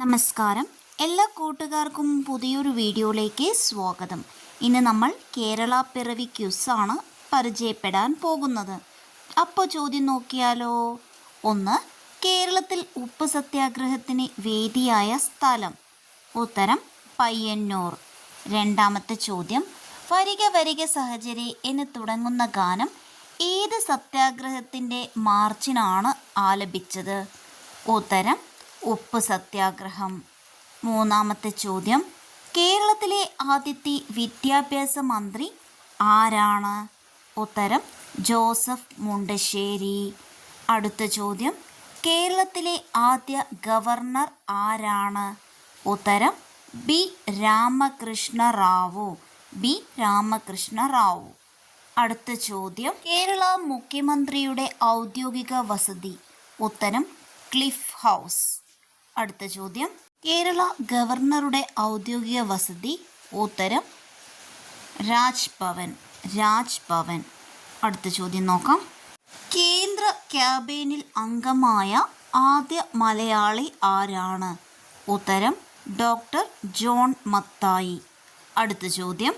നമസ്കാരം. എല്ലാ കൂട്ടുകാർക്കും പുതിയൊരു വീഡിയോയിലേക്ക് സ്വാഗതം. ഇന്ന് നമ്മൾ കേരള പിറവി ക്യൂസാണ് പരിചയപ്പെടാൻ പോകുന്നത്. അപ്പോൾ ചോദ്യം നോക്കിയാലോ? ഒന്ന് കേരളത്തിൽ ഉപ്പ് സത്യാഗ്രഹത്തിന് വേദിയായ സ്ഥലം. ഉത്തരം പയ്യന്നൂർ. രണ്ടാമത്തെ ചോദ്യം വരിക വരിക സഹചരി എന്ന് തുടങ്ങുന്ന ഗാനം ഏത് സത്യാഗ്രഹത്തിന്റെ മാർച്ചിനാണ് ആലപിച്ചത്? ഉത്തരം ഉപ്പ് സത്യാഗ്രഹം. മൂന്നാമത്തെ ചോദ്യം. കേരളത്തിലെ ആദ്യത്തെ വിദ്യാഭ്യാസ മന്ത്രി ആരാണ്? ഉത്തരം ജോസഫ് മുണ്ടശ്ശേരി. അടുത്ത ചോദ്യം. കേരളത്തിലെ ആദ്യ ഗവർണർ ആരാണ്? ഉത്തരം ബി രാമകൃഷ്ണ റാവു. ബി രാമകൃഷ്ണ റാവു. അടുത്ത ചോദ്യം. കേരള മുഖ്യമന്ത്രിയുടെ ഔദ്യോഗിക വസതി. ഉത്തരം ക്ലിഫ് ഹൗസ്. അടുത്ത ചോദ്യം. കേരള ഗവർണറുടെ ഔദ്യോഗിക വസതി ഉത്തരം രാജ്ഭവൻ രാജ്ഭവൻ. അടുത്ത ചോദ്യം നോക്കാം. കേന്ദ്ര ക്യാബിനിൽ അംഗമായ ആദ്യ മലയാളി ആരാണ്? ഉത്തരം ഡോക്ടർ ജോൺ മത്തായി. അടുത്ത ചോദ്യം.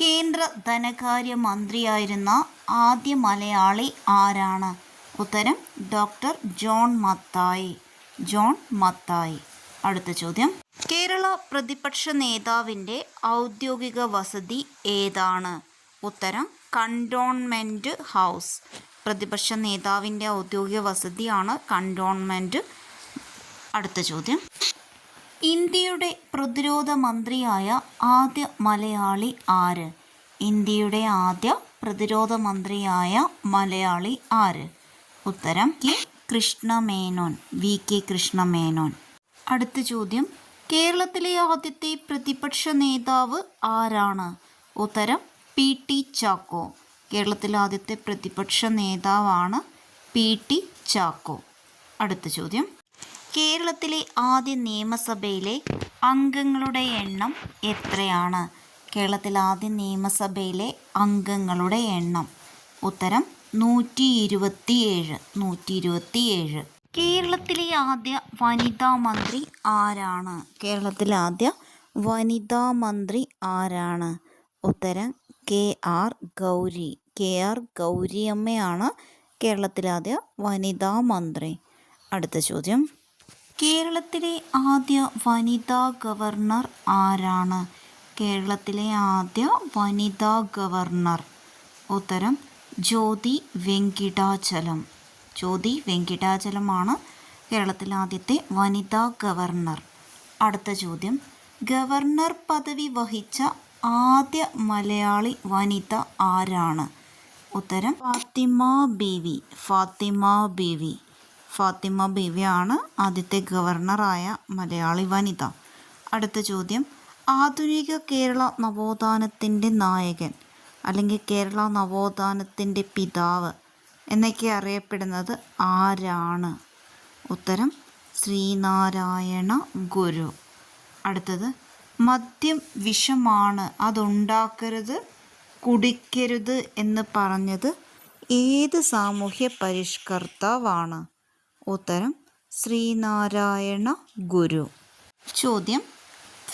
കേന്ദ്ര ധനകാര്യ മന്ത്രിയായിരുന്ന ആദ്യ മലയാളി ആരാണ്? ഉത്തരം doctor John Mathai. John Mathai. അടുത്ത ചോദ്യം. കേരള പ്രതിപക്ഷ നേതാവിന്റെ ഔദ്യോഗിക വസതി ഏതാണ്? ഉത്തരം കണ്ടോൺമെന്റ് ഹൗസ്. പ്രതിപക്ഷ നേതാവിന്റെ ഔദ്യോഗിക വസതിയാണ് കണ്ടോൺമെന്റ് അടുത്ത ചോദ്യം. ഇന്ത്യയുടെ പ്രതിരോധ മന്ത്രിയായ ആദ്യ മലയാളി ആര്? ഇന്ത്യയുടെ ആദ്യ പ്രതിരോധ മന്ത്രിയായ മലയാളി ആര്? ഉത്തരം K. Krishna Menon V. K. Krishna Menon. അടുത്ത ചോദ്യം. കേരളത്തിലെ ആദ്യത്തെ പ്രതിപക്ഷ നേതാവ് ആരാണ്? ഉത്തരം പി. ടി. ചാക്കോ. കേരളത്തിലെ ആദ്യത്തെ പ്രതിപക്ഷ നേതാവാണ് പി. ടി. ചാക്കോ. അടുത്ത ചോദ്യം. കേരളത്തിലെ ആദ്യ നിയമസഭയിലെ അംഗങ്ങളുടെ എണ്ണം എത്രയാണ്? കേരളത്തിലെ ആദ്യ നിയമസഭയിലെ അംഗങ്ങളുടെ എണ്ണം. ഉത്തരം നൂറ്റി ഇരുപത്തിയേഴ് നൂറ്റി ഇരുപത്തിയേഴ് കേരളത്തിലെ ആദ്യ വനിതാ മന്ത്രി ആരാണ്? കേരളത്തിലെ ആദ്യ വനിതാ മന്ത്രി ആരാണ്? ഉത്തരം K R Gouri. K R ഗൗരിയമ്മയാണ് കേരളത്തിലെ ആദ്യ വനിതാ മന്ത്രി. അടുത്ത ചോദ്യം. കേരളത്തിലെ ആദ്യ വനിതാ ഗവർണർ ആരാണ്? കേരളത്തിലെ ആദ്യ വനിതാ ഗവർണർ. ഉത്തരം ജ്യോതി വെങ്കിടാചലം. ജ്യോതി വെങ്കിടാചലമാണ് കേരളത്തിലെ ആദ്യത്തെ വനിതാ ഗവർണർ. അടുത്ത ചോദ്യം. ഗവർണർ പദവി വഹിച്ച ആദ്യ മലയാളി വനിത ആരാണ്? ഉത്തരം. ഫാത്തിമ ബീവി. ഫാത്തിമ ബീവി. ഫാത്തിമ ബീവിയാണ് ആദ്യത്തെ ഗവർണറായ മലയാളി വനിത. അടുത്ത ചോദ്യം. ആധുനിക കേരള നവോത്ഥാനത്തിന്റെ നായകൻ. അല്ലെങ്കിൽ കേരള നവോത്ഥാനത്തിന്റെ പിതാവ് എന്നൊക്കെ അറിയപ്പെടുന്നത് ആരാണ്? ഉത്തരം ശ്രീനാരായണ ഗുരു. അടുത്തത് മദ്യം വിഷമാണ്. അതുണ്ടാക്കരുത് കുടിക്കരുത് എന്ന് പറഞ്ഞത് ഏത് സാമൂഹ്യ പരിഷ്കർത്താവാണ്? ഉത്തരം ശ്രീനാരായണ ഗുരു. ചോദ്യം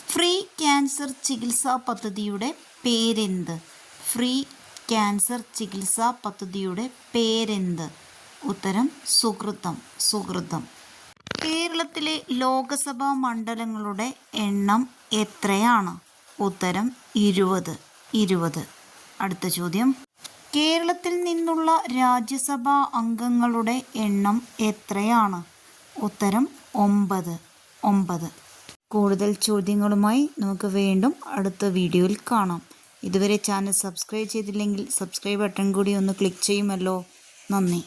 ഫ്രീ ക്യാൻസർ ചികിത്സാ പദ്ധതിയുടെ പേരെന്ത്? ഫ്രീ ക്യാൻസർ ചികിത്സാ പദ്ധതിയുടെ പേരെന്ത്? ഉത്തരം സുഹൃതം സുഹൃതം. കേരളത്തിലെ ലോകസഭാ മണ്ഡലങ്ങളുടെ എണ്ണം എത്രയാണ്? ഉത്തരം ഇരുപത് ഇരുപത്. അടുത്ത ചോദ്യം. കേരളത്തിൽ നിന്നുള്ള രാജ്യസഭാ അംഗങ്ങളുടെ എണ്ണം എത്രയാണ്? ഉത്തരം ഒമ്പത് ഒമ്പത്. കൂടുതൽ ചോദ്യങ്ങളുമായി നമുക്ക് വീണ്ടും അടുത്ത വീഡിയോയിൽ കാണാം. ഇതുവരെ ചാനൽ സബ്സ്ക്രൈബ് ചെയ്തില്ലെങ്കിൽ സബ്സ്ക്രൈബ് ബട്ടൺ കൂടി ഒന്ന് ക്ലിക്ക് ചെയ്യുമല്ലോ. നന്ദി.